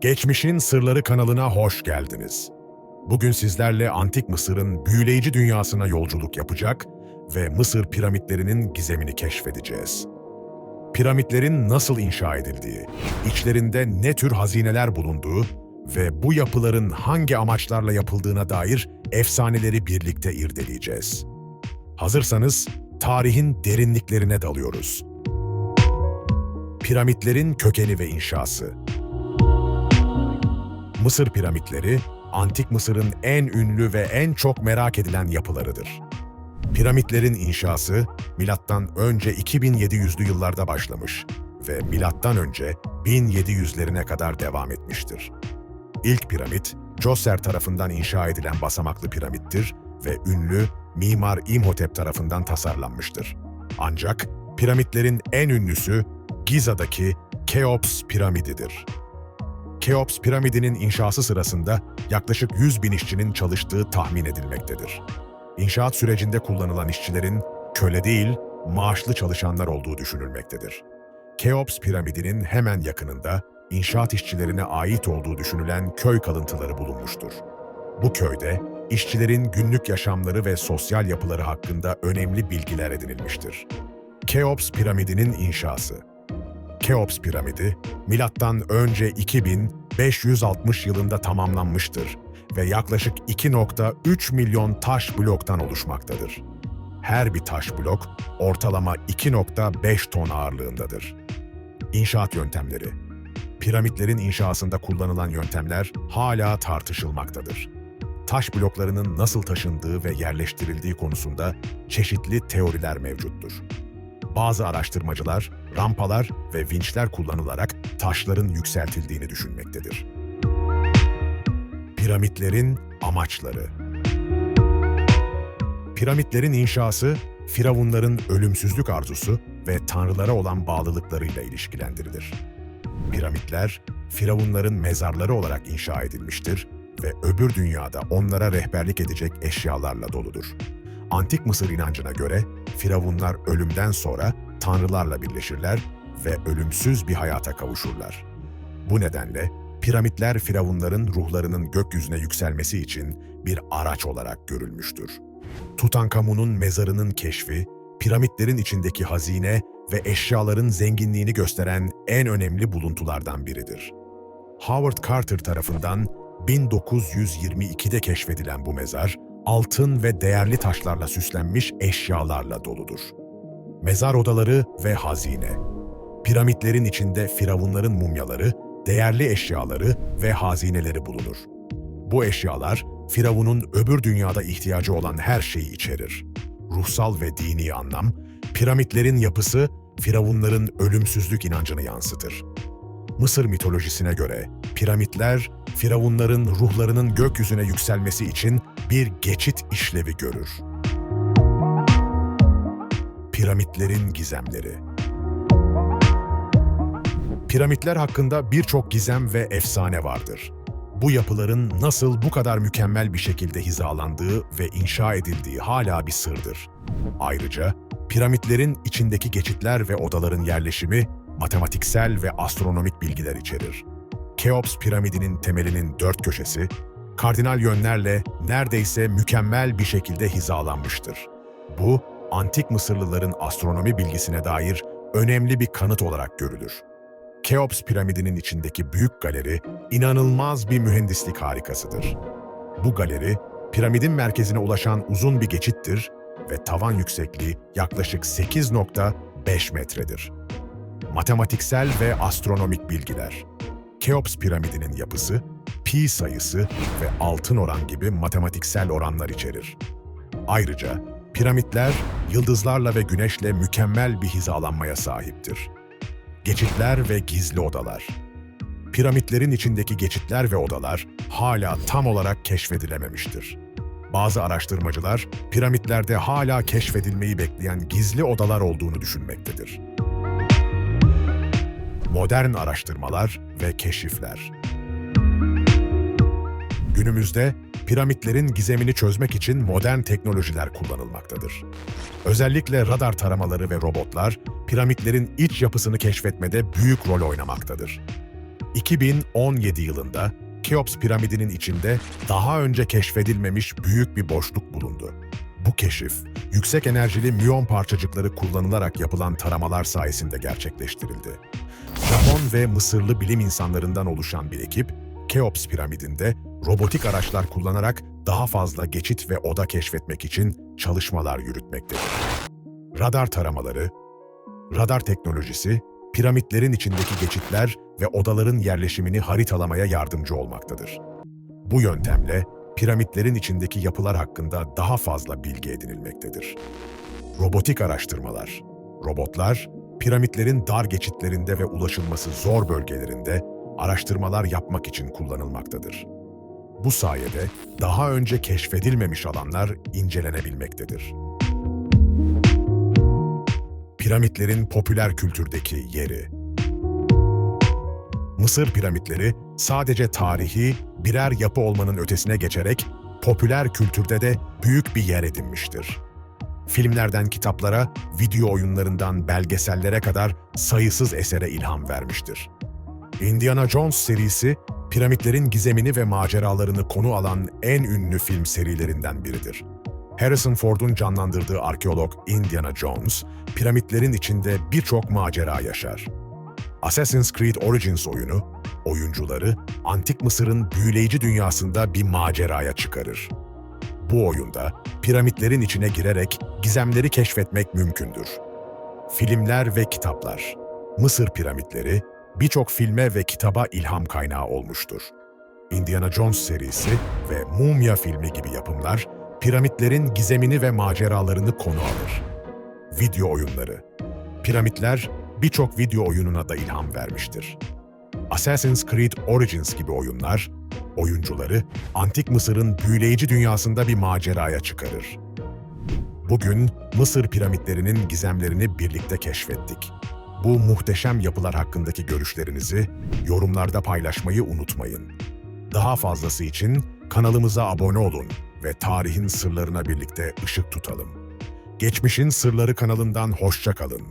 Geçmişin Sırları kanalına hoş geldiniz. Bugün sizlerle Antik Mısır'ın büyüleyici dünyasına yolculuk yapacak ve Mısır piramitlerinin gizemini keşfedeceğiz. Piramitlerin nasıl inşa edildiği, içlerinde ne tür hazineler bulunduğu ve bu yapıların hangi amaçlarla yapıldığına dair efsaneleri birlikte irdeleyeceğiz. Hazırsanız tarihin derinliklerine dalıyoruz. Piramitlerin kökeni ve inşası Mısır piramitleri, Antik Mısır'ın en ünlü ve en çok merak edilen yapılarıdır. Piramitlerin inşası milattan önce 2700'lü yıllarda başlamış ve milattan önce 1700'lerine kadar devam etmiştir. İlk piramit, Djoser tarafından inşa edilen basamaklı piramittir ve ünlü Mimar İmhotep tarafından tasarlanmıştır. Ancak piramitlerin en ünlüsü Giza'daki Keops piramididir. Keops piramidinin inşası sırasında yaklaşık 100 bin işçinin çalıştığı tahmin edilmektedir. İnşaat sürecinde kullanılan işçilerin köle değil, maaşlı çalışanlar olduğu düşünülmektedir. Keops piramidinin hemen yakınında inşaat işçilerine ait olduğu düşünülen köy kalıntıları bulunmuştur. Bu köyde işçilerin günlük yaşamları ve sosyal yapıları hakkında önemli bilgiler edinilmiştir. Keops piramidinin inşası Keops piramidi, milattan önce 2560 yılında tamamlanmıştır ve yaklaşık 2.3 milyon taş bloktan oluşmaktadır. Her bir taş blok ortalama 2.5 ton ağırlığındadır. İnşaat yöntemleri Piramitlerin inşasında kullanılan yöntemler hala tartışılmaktadır. Taş bloklarının nasıl taşındığı ve yerleştirildiği konusunda çeşitli teoriler mevcuttur. Bazı araştırmacılar rampalar ve vinçler kullanılarak taşların yükseltildiğini düşünmektedir. Piramitlerin amaçları Piramitlerin inşası, firavunların ölümsüzlük arzusu ve tanrılara olan bağlılıklarıyla ilişkilendirilir. Piramitler, firavunların mezarları olarak inşa edilmiştir ve öbür dünyada onlara rehberlik edecek eşyalarla doludur. Antik Mısır inancına göre firavunlar ölümden sonra tanrılarla birleşirler ve ölümsüz bir hayata kavuşurlar. Bu nedenle piramitler firavunların ruhlarının gökyüzüne yükselmesi için bir araç olarak görülmüştür. Tutankamun'un mezarının keşfi, piramitlerin içindeki hazine ve eşyaların zenginliğini gösteren en önemli buluntulardan biridir. Howard Carter tarafından 1922'de keşfedilen bu mezar, altın ve değerli taşlarla süslenmiş eşyalarla doludur. Mezar odaları ve hazine. Piramitlerin içinde firavunların mumyaları, değerli eşyaları ve hazineleri bulunur. Bu eşyalar, firavunun öbür dünyada ihtiyacı olan her şeyi içerir. Ruhsal ve dini anlam, piramitlerin yapısı, firavunların ölümsüzlük inancını yansıtır. Mısır mitolojisine göre piramitler, firavunların ruhlarının gökyüzüne yükselmesi için bir geçit işlevi görür. Piramitlerin gizemleri Piramitler hakkında birçok gizem ve efsane vardır. Bu yapıların nasıl bu kadar mükemmel bir şekilde hizalandığı ve inşa edildiği hala bir sırdır. Ayrıca piramitlerin içindeki geçitler ve odaların yerleşimi matematiksel ve astronomik bilgiler içerir. Keops piramidinin temelinin dört köşesi, kardinal yönlerle neredeyse mükemmel bir şekilde hizalanmıştır. Bu, antik Mısırlıların astronomi bilgisine dair önemli bir kanıt olarak görülür. Keops piramidinin içindeki büyük galeri inanılmaz bir mühendislik harikasıdır. Bu galeri, piramidin merkezine ulaşan uzun bir geçittir ve tavan yüksekliği yaklaşık 8.5 metredir. Matematiksel ve astronomik bilgiler. Keops piramidinin yapısı, pi sayısı ve altın oran gibi matematiksel oranlar içerir. Ayrıca piramitler yıldızlarla ve güneşle mükemmel bir hizalanmaya sahiptir. Geçitler ve gizli odalar. Piramitlerin içindeki geçitler ve odalar hala tam olarak keşfedilememiştir. Bazı araştırmacılar piramitlerde hala keşfedilmeyi bekleyen gizli odalar olduğunu düşünmektedir. Modern araştırmalar ve keşifler. Günümüzde piramitlerin gizemini çözmek için modern teknolojiler kullanılmaktadır. Özellikle radar taramaları ve robotlar piramitlerin iç yapısını keşfetmede büyük rol oynamaktadır. 2017 yılında Keops piramidinin içinde daha önce keşfedilmemiş büyük bir boşluk bulundu. Bu keşif, yüksek enerjili müyon parçacıkları kullanılarak yapılan taramalar sayesinde gerçekleştirildi. Japon ve Mısırlı bilim insanlarından oluşan bir ekip, Keops piramidinde robotik araçlar kullanarak daha fazla geçit ve oda keşfetmek için çalışmalar yürütmektedir. Radar taramaları, radar teknolojisi, piramitlerin içindeki geçitler ve odaların yerleşimini haritalamaya yardımcı olmaktadır. Bu yöntemle piramitlerin içindeki yapılar hakkında daha fazla bilgi edinilmektedir. Robotik araştırmalar. Robotlar, piramitlerin dar geçitlerinde ve ulaşılması zor bölgelerinde araştırmalar yapmak için kullanılmaktadır. Bu sayede daha önce keşfedilmemiş alanlar incelenebilmektedir. Piramitlerin popüler kültürdeki yeri Mısır piramitleri sadece tarihi birer yapı olmanın ötesine geçerek popüler kültürde de büyük bir yer edinmiştir. Filmlerden kitaplara, video oyunlarından belgesellere kadar sayısız esere ilham vermiştir. Indiana Jones serisi, piramitlerin gizemini ve maceralarını konu alan en ünlü film serilerinden biridir. Harrison Ford'un canlandırdığı arkeolog Indiana Jones, piramitlerin içinde birçok macera yaşar. Assassin's Creed Origins oyunu, oyuncuları Antik Mısır'ın büyüleyici dünyasında bir maceraya çıkarır. Bu oyunda piramitlerin içine girerek gizemleri keşfetmek mümkündür. Filmler ve kitaplar Mısır piramitleri birçok filme ve kitaba ilham kaynağı olmuştur. Indiana Jones serisi ve Mumya filmi gibi yapımlar piramitlerin gizemini ve maceralarını konu alır. Video oyunları Piramitler birçok video oyununa da ilham vermiştir. Assassin's Creed Origins gibi oyunlar, oyuncuları Antik Mısır'ın büyüleyici dünyasında bir maceraya çıkarır. Bugün Mısır piramitlerinin gizemlerini birlikte keşfettik. Bu muhteşem yapılar hakkındaki görüşlerinizi yorumlarda paylaşmayı unutmayın. Daha fazlası için kanalımıza abone olun ve tarihin sırlarına birlikte ışık tutalım. Geçmişin Sırları kanalından hoşça kalın.